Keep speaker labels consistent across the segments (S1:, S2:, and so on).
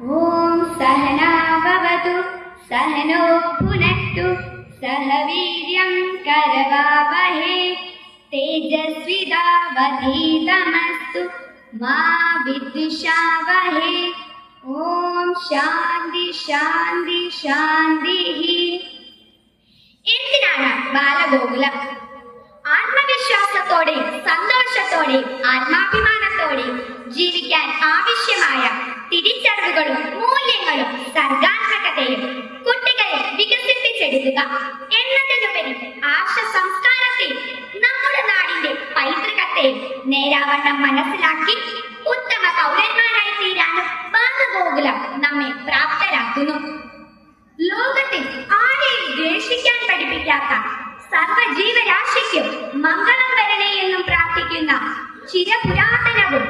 S1: ॐ सहनाववतु सहनो भुनक्तु सह वीर्यं करवावहे तेजस्विदावधीतमस्तु मा विद्विषावहे ॐ ശാന്തി ശാന്തി ശാന്തിഹി എന്തിനാണ് ബാലഗോകുലം ആത്മവിശ്വാസത്തോടെയും സന്തോഷത്തോടെയും ആത്മാഭിമാനത്തോടെയും ജീവിക്കാൻ ആവശ്യമായ തിരിച്ചറിവുകളും മൂല്യങ്ങളും സർഗാത്മകതയും കുട്ടികളെ വികസിപ്പിച്ചെടുക്കുക എന്നതിലുപരി ആശ സംസ്കാരത്തെയും നമ്മുടെ നാടിന്റെ പൈതൃകത്തെയും നേരാവണ്ണം മനസ്സിലാക്കി ഉത്തമ പൗരന്മാരായി തീരാനും ബാലഗോകുലം നമ്മെ പ്രാപ്തരാക്കുന്നു. ലോകത്തിൽ ആരെയും ദ്വേഷിക്കാൻ പഠിപ്പിക്കാത്ത സർവജീവരാശിക്കും മംഗളം വരണേ എന്നും പ്രാർത്ഥിക്കുന്ന ചിരപുരാതനവും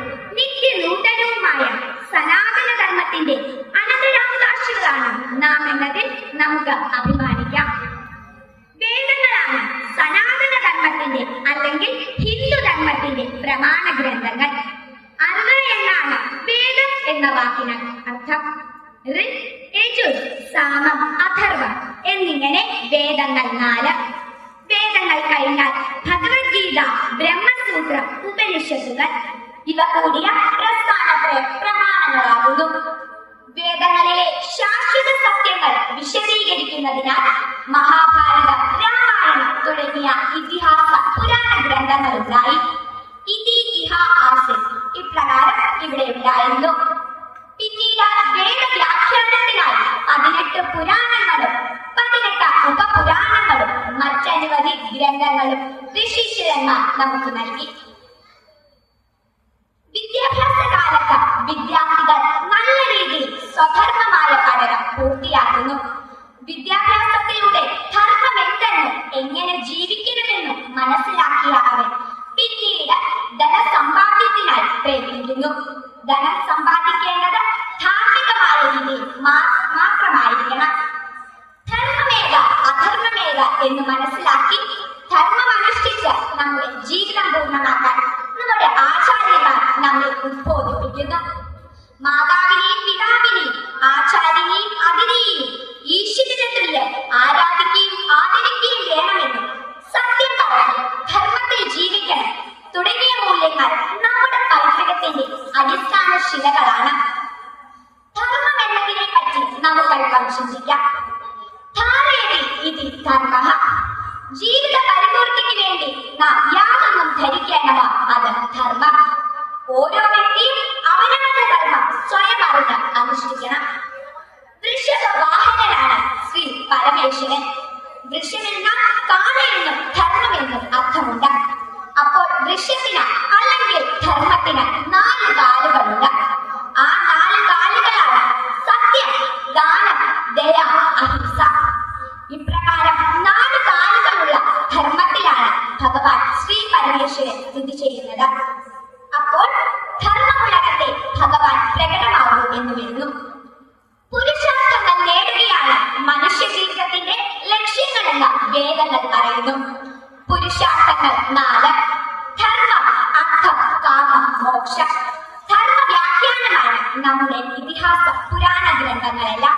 S1: വേദം എന്ന വാക്കിന് അർത്ഥം ഋഗ് സാമം അഥർവം എന്നിങ്ങനെ വേദങ്ങൾ നാല്. വേദങ്ങൾ കഴിഞ്ഞാൽ ഭഗവത്ഗീത ബ്രഹ്മസൂത്രം ഉപനിഷത്തുകൾ ഇവ കൂടിയ പ്രസ്ഥാനത്തെ പ്രമാണങ്ങളാകുന്നു. വേദങ്ങളിലെ ശാശ്വത സത്യങ്ങൾ വിശദീകരിക്കുന്നതിനാൽ ഗ്രന്ഥങ്ങളും ഋഷിശിരന്മാർ നമുക്ക് നൽകി. വിദ്യാഭ്യാസ കാലത്ത് വിദ്യാർത്ഥികൾ നല്ല രീതിയിൽ സ്വധർമ്മമായ പഠനം പൂർത്തിയാക്കുന്നു. വിദ്യാഭ്യാസത്തിലൂടെ ധർമ്മം എന്തെന്നും എങ്ങനെ ജീവിക്കണമെന്നും മനസ്സിലാക്കിയ അവൻ പിന്നീട് ധനസമ്പാദ്യത്തിനായി പ്രേരിപ്പിക്കുന്നു ധനം സമ്പാദിക്കേണ്ടത് ധാർമ്മികമായ രീതിയിൽ മാത്രമായിരിക്കണം. ധർമ്മമേക അധർമ്മമേക എന്ന് മനസ്സിലാക്കി ഉദ്ബോധിപ്പിക്കുന്നു മാതാവിനെയും പിതാവിനെയും ആചാര്യനെയും അതിനെയും ഈശ്വരനെ തുല്യം ആരാധിക്കുകയും ആദരിക്കുകയും വേണമെന്നും സത്യം പറയണം ധർമ്മത്തിൽ ജീവിക്കണം തുടങ്ങിയ മൂല്യങ്ങൾ നമ്മുടെ പൈതൃകത്തിന്റെ അടിസ്ഥാന ശിലകളാണ്. ധർമ്മം എന്നതിനെ പറ്റി നമുക്ക് അല്പം ചിന്തിക്കാം. ധാരയതി ഇതി ധർമ്മ. പരമേശ്വരൻ സ്ഥിതി ചെയ്യുന്നത്. അപ്പോൾ ധർമ്മമുലകത്തെ ഭഗവാൻ പ്രകടമാകും എന്ന് വരുന്നു. പുരുഷാർത്ഥങ്ങൾ നേടുകയാണ് മനുഷ്യ ജീവിതത്തിന്റെ ലക്ഷ്യങ്ങളെന്ന് വേദങ്ങൾ പറയുന്നു. പുരുഷാർത്ഥങ്ങൾ നാല് ധർമ്മം അർത്ഥം കാമം മോക്ഷം. ധർമ്മ വ്യാഖ്യാനമാണ് നമ്മുടെ ഇതിഹാസ പുരാണ ഗ്രന്ഥങ്ങളെല്ലാം.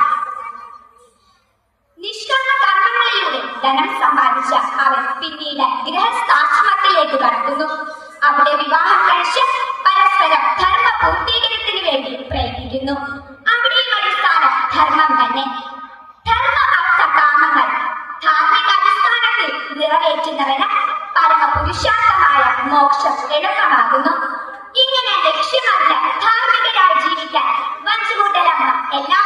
S1: നിഷ്കാമ കർമ്മങ്ങളിലൂടെ ധനം സമ്പാദിച്ച അവർ പിന്നീട് ആയിട്ട് അവിടെ വിവാഹം കഴിച്ച് പരസ്പരം ധർമ്മ പൂർത്തീകരണത്തിന് വേണ്ടി പ്രയത്നിക്കുന്നു. അവിടെയും അടിസ്ഥാനം ധർമ്മം തന്നെ. ധർമ്മ ധാർമ്മിക അടിസ്ഥാനത്തിൽ നിറവേറ്റുന്നവന് പരമപുരുഷാർത്ഥമായ മോക്ഷം എളുപ്പമാകുന്നു. ഇങ്ങനെ ലക്ഷ്യമറിഞ്ഞ് ധാർമ്മികരായി ജീവിക്കാൻ വഞ്ചുകൂട്ടലമ്മ എല്ലാ